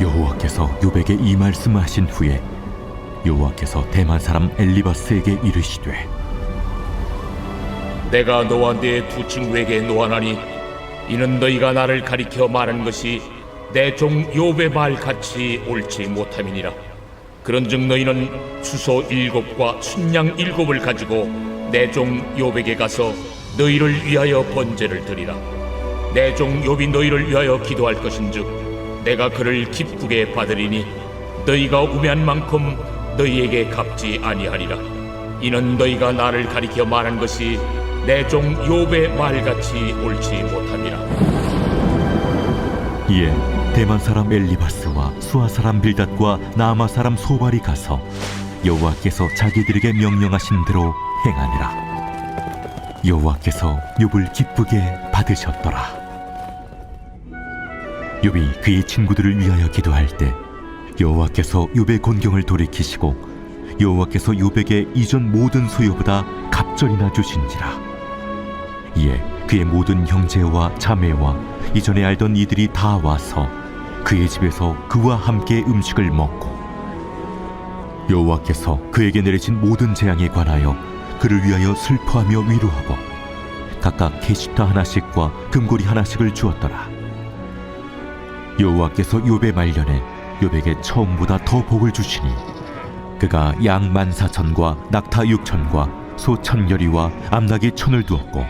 여호와께서 요백에 이 말씀하신 후에 여호와께서 대만 사람 엘리바스에게 이르시되 내가 너와 네 두 친구에게 노하나니 이는 너희가 나를 가리켜 말하는 것이 내종 욥의 말 같이 옳지 못함이니라. 그런즉 너희는 수소 일곱과 순양 일곱을 가지고 내종 욥에게 가서 너희를 위하여 번제를 드리라. 내종 욥이 너희를 위하여 기도할 것인즉 내가 그를 기쁘게 받으리니 너희가 우매한 만큼 너희에게 갚지 아니하리라. 이는 너희가 나를 가리켜 말한 것이 내 종 욥의 말같이 옳지 못함이라. 이에 대만 사람 엘리바스와 수아 사람 빌닷과 나아마 사람 소발이 가서 여호와께서 자기들에게 명령하신 대로 행하니라. 여호와께서 욥을 기쁘게 받으셨더라 욥이 그의 친구들을 위하여 기도할 때 여호와께서 욥의 곤경을 돌이키시고 여호와께서 욥에게 이전 모든 소유보다 갑절이나 주신지라. 이에 그의 모든 형제와 자매와 이전에 알던 이들이 다 와서 그의 집에서 그와 함께 음식을 먹고 여호와께서 그에게 내리신 모든 재앙에 관하여 그를 위하여 슬퍼하며 위로하고 각각 게시타 하나씩과 금고리 하나씩을 주었더라 여호와께서 욥의 말년에 욥에게 처음보다 더 복을 주시니 그가 양 만사천과 낙타 육천과 소 천여리와 암낙이 천을 두었고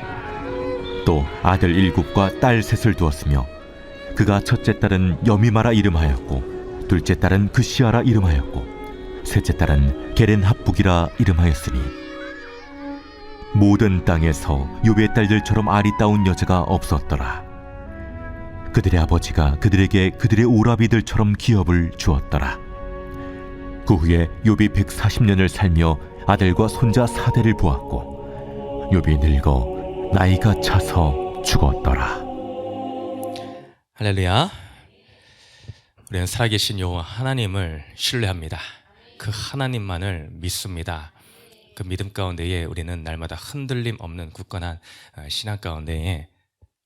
또 아들 일곱과 딸 셋을 두었으며 그가 첫째 딸은 여미마라 이름하였고 둘째 딸은 그시아라 이름하였고 셋째 딸은 게렌 합북이라 이름하였으니 모든 땅에서 욥의 딸들처럼 아리따운 여자가 없었더라 그들의 아버지가 그들에게 그들의 오라비들처럼 기업을 주었더라 그 후에 욥이 140년을 살며 아들과 손자 사대를 보았고 욥이 늙어 나이가 차서 죽었더라. 할렐루야. 우리는 살아계신 여호와 하나님을 신뢰합니다. 그 하나님만을 믿습니다. 그 믿음 가운데에 우리는 날마다 흔들림 없는 굳건한 어, 신앙 가운데에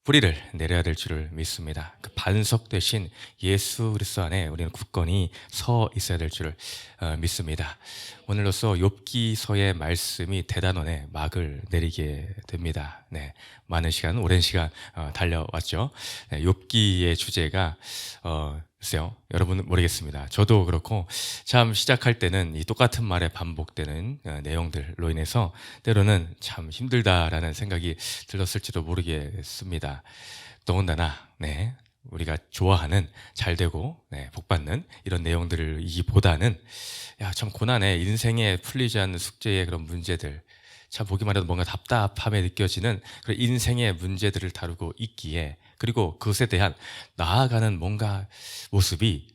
뿌리를 내려야 될 줄을 믿습니다. 그 반석 되신 예수 그리스도 안에 우리는 굳건히 서 있어야 될 줄을 어, 믿습니다. 오늘로써 욥기서의 말씀이 대단원에 막을 내리게 됩니다. 네, 많은 시간, 오랜 시간 어, 달려왔죠. 네, 욥기의 주제가 어, 글쎄요, 여러분은 모르겠습니다. 저도 그렇고 참 시작할 때는 이 똑같은 말에 반복되는 어, 내용들로 인해서 때로는 참 힘들다라는 생각이 들었을지도 모르겠습니다. 더군다나 네. 우리가 좋아하는 잘 되고 네, 복 받는 이런 내용들을 이보다는 야 참 고난에 인생에 풀리지 않는 숙제의 그런 문제들 참 보기만 해도 뭔가 답답함에 느껴지는 그런 인생의 문제들을 다루고 있기에 그리고 그것에 대한 나아가는 뭔가 모습이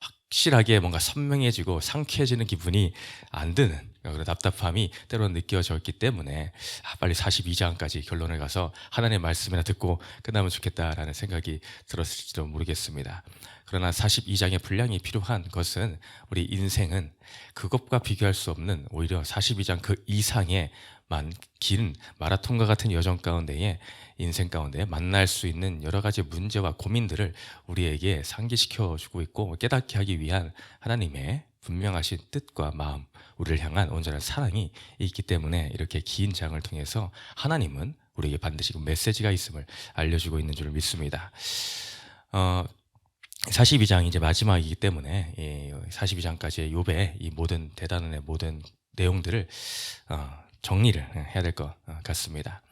확실하게 뭔가 선명해지고 상쾌해지는 기분이 안 드는 그런 답답함이 때로는 느껴졌기 때문에 아, 빨리 42장까지 결론을 가서 하나님의 말씀이나 듣고 끝나면 좋겠다라는 생각이 들었을지도 모르겠습니다. 그러나 42장의 분량이 필요한 것은 우리 인생은 그것과 비교할 수 없는 오히려 42장 그 이상의 만, 긴 마라톤과 같은 여정 가운데에 인생 가운데 만날 수 있는 여러 가지 문제와 고민들을 우리에게 상기시켜 주고 있고 깨닫게 하기 위한 하나님의 분명하신 뜻과 마음, 우리를 향한 온전한 사랑이 있기 때문에 이렇게 긴 장을 통해서 하나님은 우리에게 반드시 그 메시지가 있음을 알려주고 있는 줄 믿습니다. 어, 42장 이제 마지막이기 때문에 이 42장까지의 욥의 이 모든 대단원의 모든 내용들을 어, 정리를 해야 될 것 같습니다.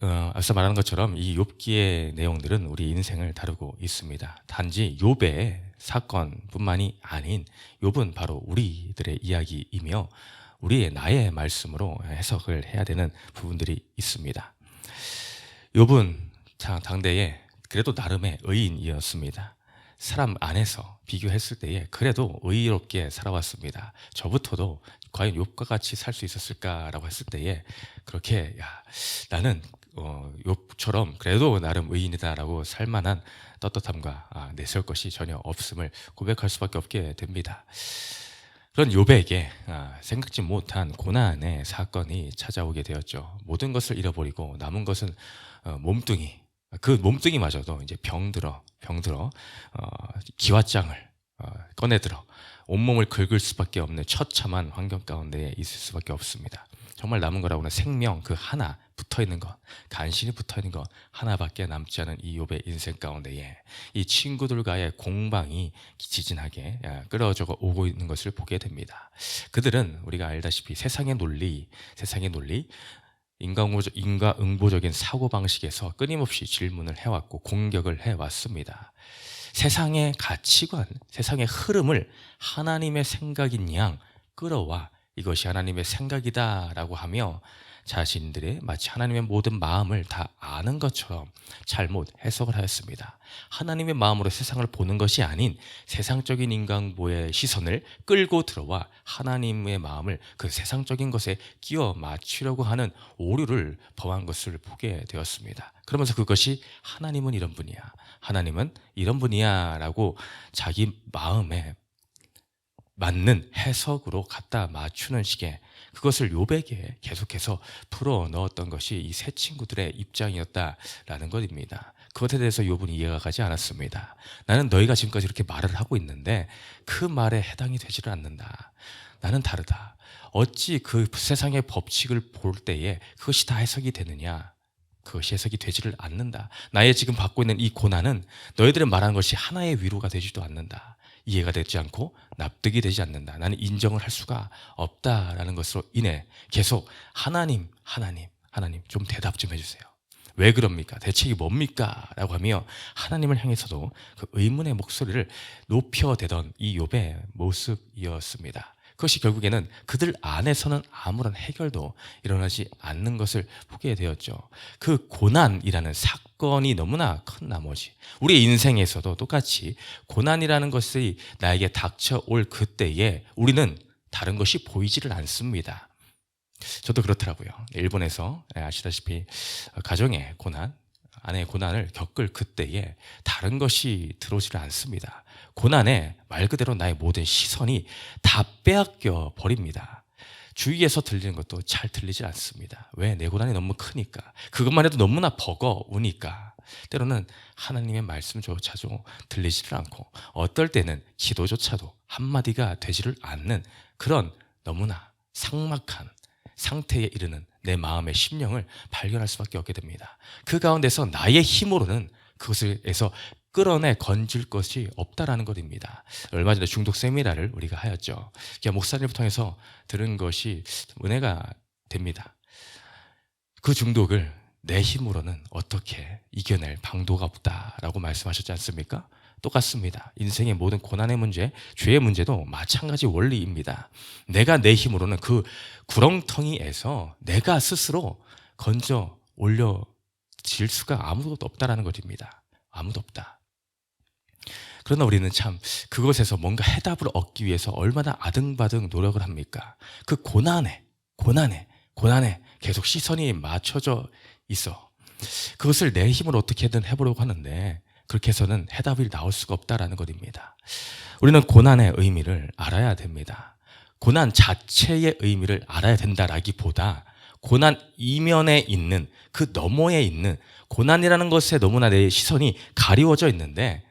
어, 앞서 말한 것처럼 이 욥기의 내용들은 우리 인생을 다루고 있습니다. 단지 욥의 사건뿐만이 아닌 욥은 바로 우리들의 이야기이며 우리의 나의 말씀으로 해석을 해야 되는 부분들이 있습니다. 욥은 당대에 그래도 나름의 의인이었습니다. 사람 안에서 비교했을 때에 그래도 의롭게 살아왔습니다. 저부터도 과연 욥과 같이 살 수 있었을까라고 했을 때에 그렇게 야 나는 어, 욥처럼 그래도 나름 의인이다라고 살만한 떳떳함과 아, 내세울 것이 전혀 없음을 고백할 수밖에 없게 됩니다. 그런 욥에게 아, 생각지 못한 고난의 사건이 찾아오게 되었죠. 모든 것을 잃어버리고 남은 것은 어, 몸뚱이 그 몸뚱이마저도 이제 병들어 병들어 어, 기왓장을 꺼내들어 온몸을 긁을 수밖에 없는 처참한 환경 가운데 있을 수밖에 없습니다. 정말 남은 거라고는 생명 그 하나 붙어 있는 것, 간신히 붙어 있는 것 하나밖에 남지 않은 이 욥의 인생 가운데에 이 친구들과의 공방이 지진하게 예, 끌어져 오고 있는 것을 보게 됩니다. 그들은 우리가 알다시피 세상의 논리, 세상의 논리, 인과응보적, 인과응보적인 사고 방식에서 끊임없이 질문을 해왔고 공격을 해왔습니다. 세상의 가치관, 세상의 흐름을 하나님의 생각인 양 끌어와 이것이 하나님의 생각이다라고 하며 자신들의 마치 하나님의 모든 마음을 다 아는 것처럼 잘못 해석을 하였습니다. 하나님의 마음으로 세상을 보는 것이 아닌 세상적인 인간보의 시선을 끌고 들어와 하나님의 마음을 그 세상적인 것에 끼워 맞추려고 하는 오류를 범한 것을 보게 되었습니다. 그러면서 그것이 하나님은 이런 분이야. 하나님은 이런 분이야 라고 자기 마음에 맞는 해석으로 갖다 맞추는 식의 그것을 요백에 계속해서 풀어 넣었던 것이 이 세 친구들의 입장이었다라는 것입니다. 그것에 대해서 요분이 이해가 가지 않았습니다. 나는 너희가 지금까지 이렇게 말을 하고 있는데 그 말에 해당이 되지를 않는다. 나는 다르다. 어찌 그 세상의 법칙을 볼 때에 그것이 다 해석이 되느냐? 그것이 해석이 되지를 않는다. 나의 지금 받고 있는 이 고난은 너희들의 말하는 것이 하나의 위로가 되지도 않는다. 이해가 되지 않고 납득이 되지 않는다. 나는 인정을 할 수가 없다라는 것으로 인해 계속 하나님, 하나님, 하나님 좀 대답 좀 해주세요. 왜 그럽니까? 대책이 뭡니까? 라고 하며 하나님을 향해서도 그 의문의 목소리를 높여대던 이 욥의 모습이었습니다. 그것이 결국에는 그들 안에서는 아무런 해결도 일어나지 않는 것을 보게 되었죠. 그 고난이라는 사건이 너무나 큰 나머지 우리 인생에서도 똑같이 고난이라는 것이 나에게 닥쳐올 그때에 우리는 다른 것이 보이지를 않습니다. 저도 그렇더라고요. 일본에서 아시다시피 가정의 고난, 아내의 고난을 겪을 그때에 다른 것이 들어오지를 않습니다. 고난에 말 그대로 나의 모든 시선이 다 빼앗겨 버립니다. 주위에서 들리는 것도 잘 들리지 않습니다. 왜? 내 고난이 너무 크니까. 그것만 해도 너무나 버거우니까. 때로는 하나님의 말씀조차도 들리지를 않고 어떨 때는 기도조차도 한마디가 되지를 않는 그런 너무나 삭막한 상태에 이르는 내 마음의 심령을 발견할 수밖에 없게 됩니다. 그 가운데서 나의 힘으로는 그것에서 끌어내 건질 것이 없다라는 것입니다. 얼마 전에 중독 세미나를 우리가 하였죠. 그냥 목사님을 통해서 들은 것이 은혜가 됩니다. 그 중독을 내 힘으로는 어떻게 이겨낼 방도가 없다라고 말씀하셨지 않습니까? 똑같습니다. 인생의 모든 고난의 문제, 죄의 문제도 마찬가지 원리입니다. 내가 내 힘으로는 그 구렁텅이에서 내가 스스로 건져 올려 질 수가 아무도 없다라는 것입니다. 아무도 없다. 그러나 우리는 참 그것에서 뭔가 해답을 얻기 위해서 얼마나 아등바등 노력을 합니까? 그 고난에, 고난에, 고난에 계속 시선이 맞춰져 있어. 그것을 내 힘으로 어떻게든 해보려고 하는데 그렇게 해서는 해답이 나올 수가 없다라는 것입니다. 우리는 고난의 의미를 알아야 됩니다. 고난 자체의 의미를 알아야 된다라기보다 고난 이면에 있는 그 너머에 있는 고난이라는 것에 너무나 내 시선이 가리워져 있는데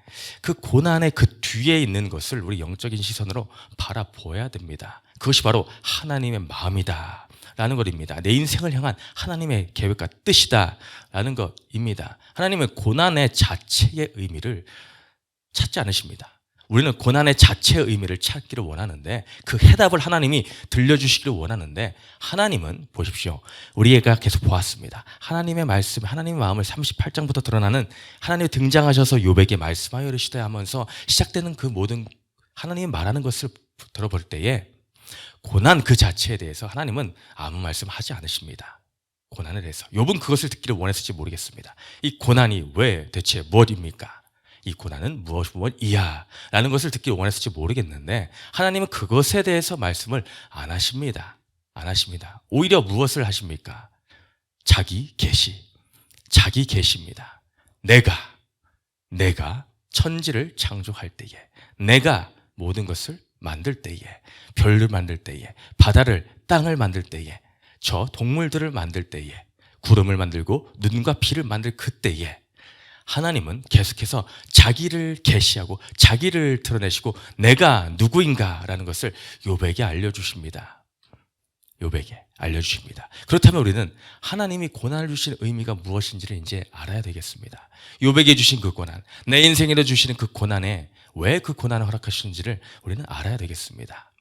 그 고난의 그 뒤에 있는 것을 우리 영적인 시선으로 바라보아야 됩니다. 그것이 바로 하나님의 마음이다. 라는 것입니다. 내 인생을 향한 하나님의 계획과 뜻이다. 라는 것입니다. 하나님은 고난의 자체의 의미를 찾지 않으십니다. 우리는 고난의 자체의 의미를 찾기를 원하는데 그 해답을 하나님이 들려주시기를 원하는데 하나님은 보십시오. 우리가 계속 보았습니다. 하나님의 말씀, 하나님의 마음을 38장부터 드러나는 하나님이 등장하셔서 요백에 말씀하여 이르시되 하면서 시작되는 그 모든 하나님이 말하는 것을 들어볼 때에 고난 그 자체에 대해서 하나님은 아무 말씀하지 않으십니다. 고난에 대해서. 욥은 그것을 듣기를 원했을지 모르겠습니다. 이 고난이 왜 대체 무엇입니까? 이 고난은 무엇 무엇이야 라는 것을 듣기 원했을지 모르겠는데 하나님은 그것에 대해서 말씀을 안 하십니다. 안 하십니다. 오히려 무엇을 하십니까? 자기 계시. 자기 계시입니다. 내가 내가 천지를 창조할 때에 내가 모든 것을 만들 때에 별을 만들 때에 바다를 땅을 만들 때에 저 동물들을 만들 때에 구름을 만들고 눈과 비를 만들 그때에 하나님은 계속해서 자기를 계시하고 자기를 드러내시고 내가 누구인가라는 것을 요백에 알려주십니다. 요백에 알려주십니다. 그렇다면 우리는 하나님이 고난을 주신 의미가 무엇인지를 이제 알아야 되겠습니다. 요백에 주신 그 고난, 내 인생에 주시는 그 고난에 왜 그 고난을 허락하시는지를 우리는 알아야 되겠습니다.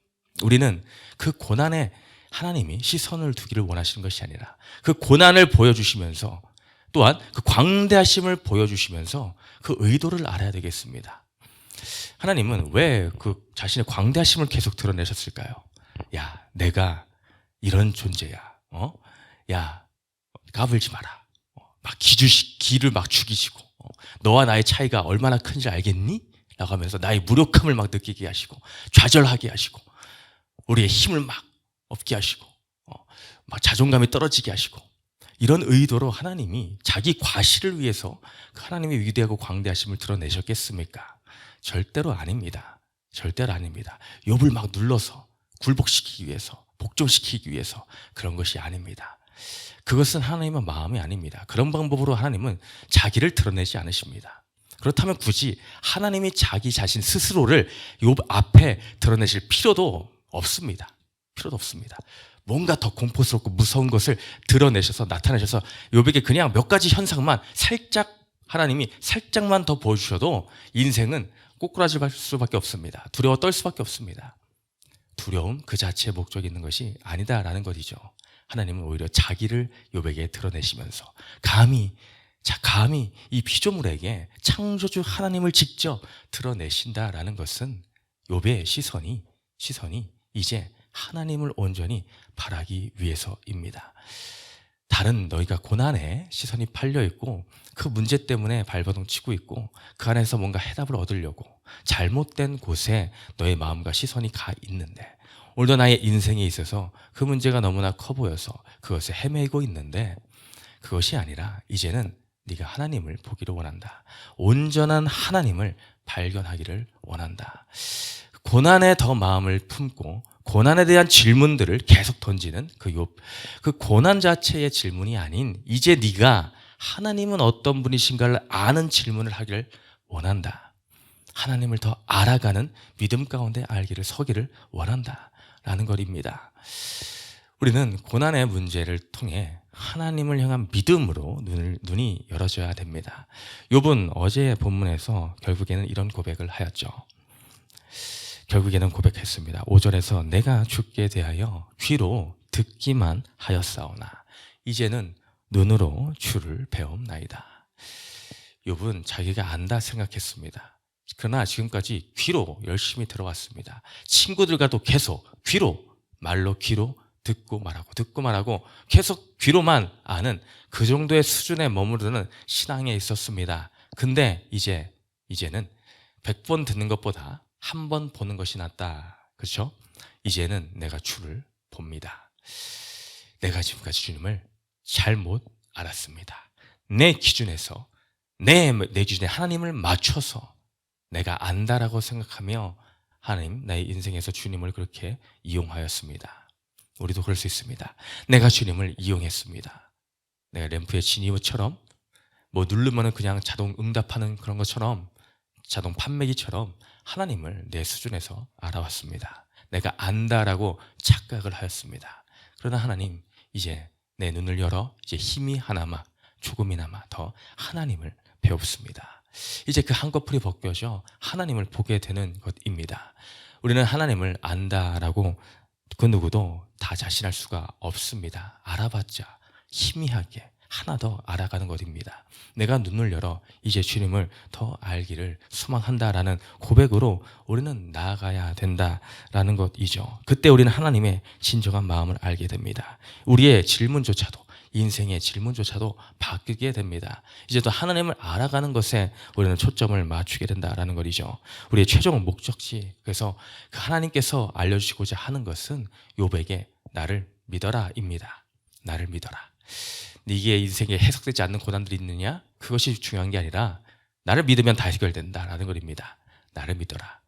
우리는 그 고난에 하나님이 시선을 두기를 원하시는 것이 아니라 그 고난을 보여주시면서 또한 그 광대하심을 보여주시면서 그 의도를 알아야 되겠습니다. 하나님은 왜 그 자신의 광대하심을 계속 드러내셨을까요? 야, 내가 이런 존재야. 어? 야, 까불지 마라. 어, 막 기주시, 기를 막 죽이시고, 어, 너와 나의 차이가 얼마나 큰지 알겠니? 라고 하면서 나의 무력함을 막 느끼게 하시고, 좌절하게 하시고, 우리의 힘을 막 없게 하시고, 어, 막 자존감이 떨어지게 하시고, 이런 의도로 하나님이 자기 과실을 위해서 그 하나님의 위대하고 광대하심을 드러내셨겠습니까? 절대로 아닙니다. 절대로 아닙니다. 욥을 막 눌러서 굴복시키기 위해서, 복종시키기 위해서 그런 것이 아닙니다. 그것은 하나님의 마음이 아닙니다. 그런 방법으로 하나님은 자기를 드러내지 않으십니다. 그렇다면 굳이 하나님이 자기 자신 스스로를 욥 앞에 드러내실 필요도 없습니다. 필요도 없습니다. 뭔가 더 공포스럽고 무서운 것을 드러내셔서 나타내셔서 욥에게 그냥 몇 가지 현상만 살짝 하나님이 살짝만 더 보여주셔도 인생은 꼬꾸라질 수밖에 없습니다. 두려워 떨 수밖에 없습니다. 두려움 그 자체의 목적이 있는 것이 아니다라는 것이죠. 하나님은 오히려 자기를 욥에게 드러내시면서 감히 자 감히 이 피조물에게 창조주 하나님을 직접 드러내신다라는 것은 욥의 시선이 시선이 이제 하나님을 온전히 바라기 위해서입니다. 다른 너희가 고난에 시선이 팔려 있고 그 문제 때문에 발버둥 치고 있고 그 안에서 뭔가 해답을 얻으려고 잘못된 곳에 너의 마음과 시선이 가 있는데 오늘도 나의 인생에 있어서 그 문제가 너무나 커 보여서 그것에 헤매고 있는데 그것이 아니라 이제는 네가 하나님을 보기를 원한다. 온전한 하나님을 발견하기를 원한다. 고난에 더 마음을 품고 고난에 대한 질문들을 계속 던지는 그 욥. 그 고난 자체의 질문이 아닌 이제 네가 하나님은 어떤 분이신가를 아는 질문을 하기를 원한다. 하나님을 더 알아가는 믿음 가운데 알기를 서기를 원한다. 라는 것입니다. 우리는 고난의 문제를 통해 하나님을 향한 믿음으로 눈을, 눈이 열어져야 됩니다. 욥은 어제 본문에서 결국에는 이런 고백을 하였죠. 결국에는 고백했습니다. 5절에서 내가 죽게 대하여 귀로 듣기만 하였사오나 이제는 눈으로 주를 배움나이다. 욥은 자기가 안다 생각했습니다. 그러나 지금까지 귀로 열심히 들어왔습니다. 친구들과도 계속 귀로 말로 귀로 듣고 말하고 듣고 말하고 계속 귀로만 아는 그 정도의 수준에 머무르는 신앙에 있었습니다. 근데 이제 이제는 100번 듣는 것보다 한 번 보는 것이 낫다. 그렇죠? 이제는 내가 주를 봅니다. 내가 지금까지 주님을 잘못 알았습니다. 내 기준에서 내, 내 기준에 하나님을 맞춰서 내가 안다라고 생각하며 하나님 나의 인생에서 주님을 그렇게 이용하였습니다. 우리도 그럴 수 있습니다. 내가 주님을 이용했습니다. 내가 램프의 지니어처럼 뭐 누르면은 그냥 자동 응답하는 그런 것처럼 자동 판매기처럼 하나님을 내 수준에서 알아왔습니다. 내가 안다라고 착각을 하였습니다. 그러나 하나님 이제 내 눈을 열어 이제 힘이 하나마 조금이나마 더 하나님을 배웁습니다. 이제 그 한꺼풀이 벗겨져 하나님을 보게 되는 것입니다. 우리는 하나님을 안다라고 그 누구도 다 자신할 수가 없습니다. 알아봤자 희미하게 하나 더 알아가는 것입니다. 내가 눈을 열어 이제 주님을 더 알기를 소망한다라는 고백으로 우리는 나아가야 된다라는 것이죠. 그때 우리는 하나님의 진정한 마음을 알게 됩니다. 우리의 질문조차도 인생의 질문조차도 바뀌게 됩니다. 이제 또 하나님을 알아가는 것에 우리는 초점을 맞추게 된다라는 것이죠. 우리의 최종 목적지 그래서 그 하나님께서 알려주시고자 하는 것은 요백에 나를 믿어라입니다. 나를 믿어라. 네게 인생에 해석되지 않는 고난들이 있느냐? 그것이 중요한 게 아니라 나를 믿으면 다 해결된다라는 것입니다. 나를 믿어라.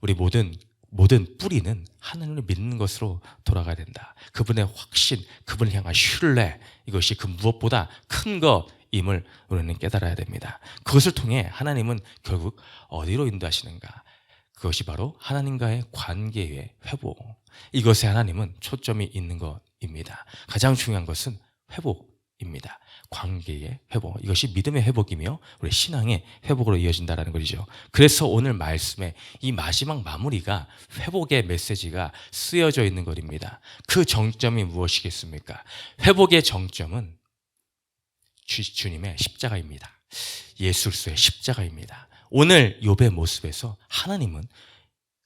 우리 모든 모든 뿌리는 하나님을 믿는 것으로 돌아가야 된다. 그분의 확신, 그분을 향한 신뢰 이것이 그 무엇보다 큰거 임을 우리는 깨달아야 됩니다. 그것을 통해 하나님은 결국 어디로 인도하시는가? 그것이 바로 하나님과의 관계의 회복. 이것에 하나님은 초점이 있는 것입니다. 가장 중요한 것은 회복 입니다. 관계의 회복. 이것이 믿음의 회복이며 우리 신앙의 회복으로 이어진다라는 것이죠. 그래서 오늘 말씀에 이 마지막 마무리가 회복의 메시지가 쓰여져 있는 것입니다. 그 정점이 무엇이겠습니까? 회복의 정점은 주, 주님의 십자가입니다. 예술서의 십자가입니다. 오늘 욥의 모습에서 하나님은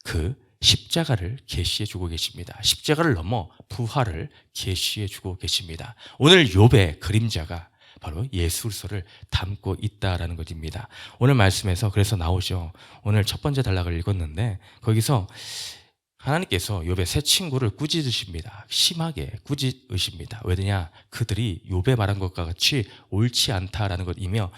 그 십자가를 계시해 주고 계십니다. 십자가를 넘어 부활을 계시해 주고 계십니다. 오늘 욥의 그림자가 바로 예술서를 담고 있다라는 것입니다. 오늘 말씀에서 그래서 나오죠. 오늘 첫 번째 단락을 읽었는데 거기서 하나님께서 욥의 세 친구를 꾸짖으십니다. 심하게 꾸짖으십니다. 왜냐? 그들이 욥의 말한 것과 같이 옳지 않다라는 것이며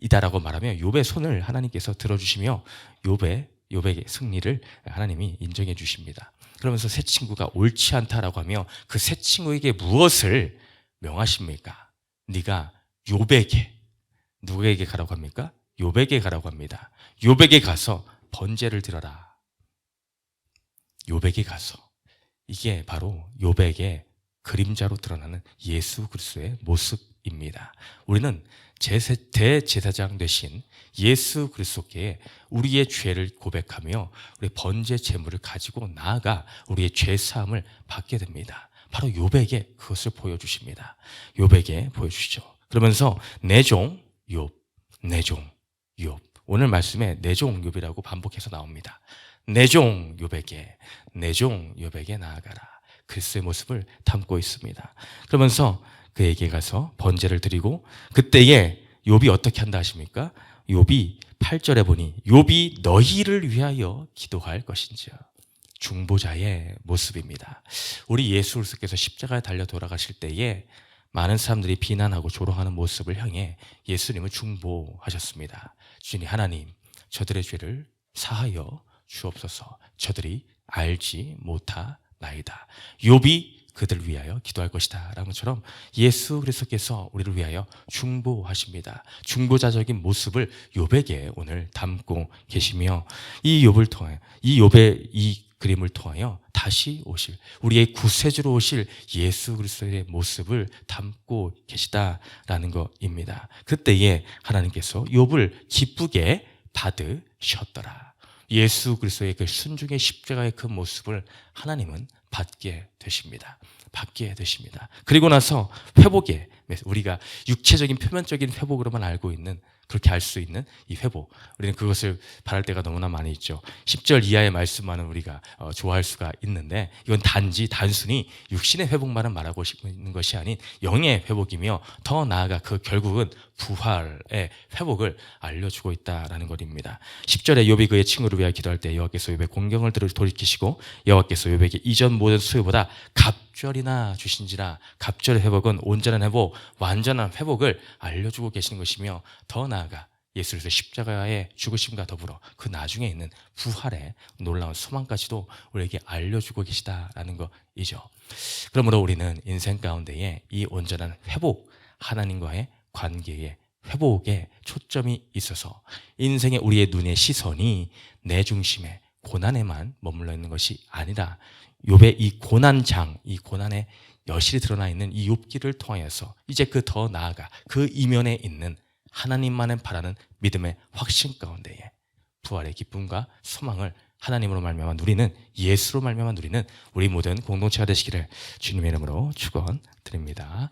이다라고 말하며 욥의 손을 하나님께서 들어주시며 욥의 욥의 승리를 하나님이 인정해 주십니다. 그러면서 세 친구가 옳지 않다라고 하며 그세 친구에게 무엇을 명하십니까? 네가 욥에게 누구에게 가라고 합니까? 욥에게 가라고 합니다. 욥에게 가서 번제를 드려라. 욥에게 가서 이게 바로 욥에게 그림자로 드러나는 예수 그리스도의 모습 입니다. 우리는 제세, 대제사장 되신 예수 그리스도께 우리의 죄를 고백하며 우리 번제 제물을 가지고 나아가 우리의 죄 사함을 받게 됩니다. 바로 욥에게 그것을 보여주십니다. 욥에게 보여주시죠. 그러면서 내종 욥, 내종 욥. 오늘 말씀에 내종 욥이라고 반복해서 나옵니다. 내종 욥에게 내종 욥에게 나아가라. 그리스도의 모습을 담고 있습니다. 그러면서 그에게 가서 번제를 드리고 그때에 욥이 어떻게 한다 하십니까? 욥이 8절에 보니 욥이 너희를 위하여 기도할 것인지요. 중보자의 모습입니다. 우리 예수 그리스도께서 십자가에 달려 돌아가실 때에 많은 사람들이 비난하고 조롱하는 모습을 향해 예수님은 중보하셨습니다. 주님 하나님 저들의 죄를 사하여 주옵소서. 저들이 알지 못하나이다. 욥이 그들 위하여 기도할 것이다. 라는 것처럼 예수 그리스도께서 우리를 위하여 중보하십니다. 중보자적인 모습을 욥에게 오늘 담고 계시며 이 욥을 통해 이 욥의 이 그림을 통하여 다시 오실 우리의 구세주로 오실 예수 그리스도의 모습을 담고 계시다라는 것입니다. 그때에 하나님께서 욥을 기쁘게 받으셨더라. 예수 그리스도의 그 순중의 십자가의 그 모습을 하나님은 받게 되십니다. 받게 되십니다. 그리고 나서 회복에 우리가 육체적인 표면적인 회복으로만 알고 있는 그렇게 알 수 있는 이 회복. 우리는 그것을 바랄 때가 너무나 많이 있죠. 10절 이하의 말씀만은 우리가 어, 좋아할 수가 있는데 이건 단지 단순히 육신의 회복만을 말하고 있는 것이 아닌 영의 회복이며 더 나아가 그 결국은 부활의 회복을 알려주고 있다라는 것입니다. 10절에 욥이 그의 친구를 위하여 기도할 때 여호와께서 욥의 공경을 들어 돌이키시고 여호와께서 욥에게 이전 모든 수요보다 갑절이나 주신지라 갑절의 회복은 온전한 회복, 완전한 회복을 알려주고 계시는 것이며 더 나아가 예수께서 십자가의 죽으심과 더불어 그 나중에 있는 부활의 놀라운 소망까지도 우리에게 알려주고 계시다라는 것이죠. 그러므로 우리는 인생 가운데에 이 온전한 회복, 하나님과의 관계의 회복에 초점이 있어서 인생의 우리의 눈의 시선이 내 중심에 고난에만 머물러 있는 것이 아니라 욥의 이 고난장, 이 고난의 여실히 드러나 있는 이 욥기를 통하여서 이제 그 더 나아가 그 이면에 있는 하나님만을 바라는 믿음의 확신 가운데에 부활의 기쁨과 소망을 하나님으로 말미암아 누리는 예수로 말미암아 누리는 우리 모든 공동체가 되시기를 주님의 이름으로 축원드립니다.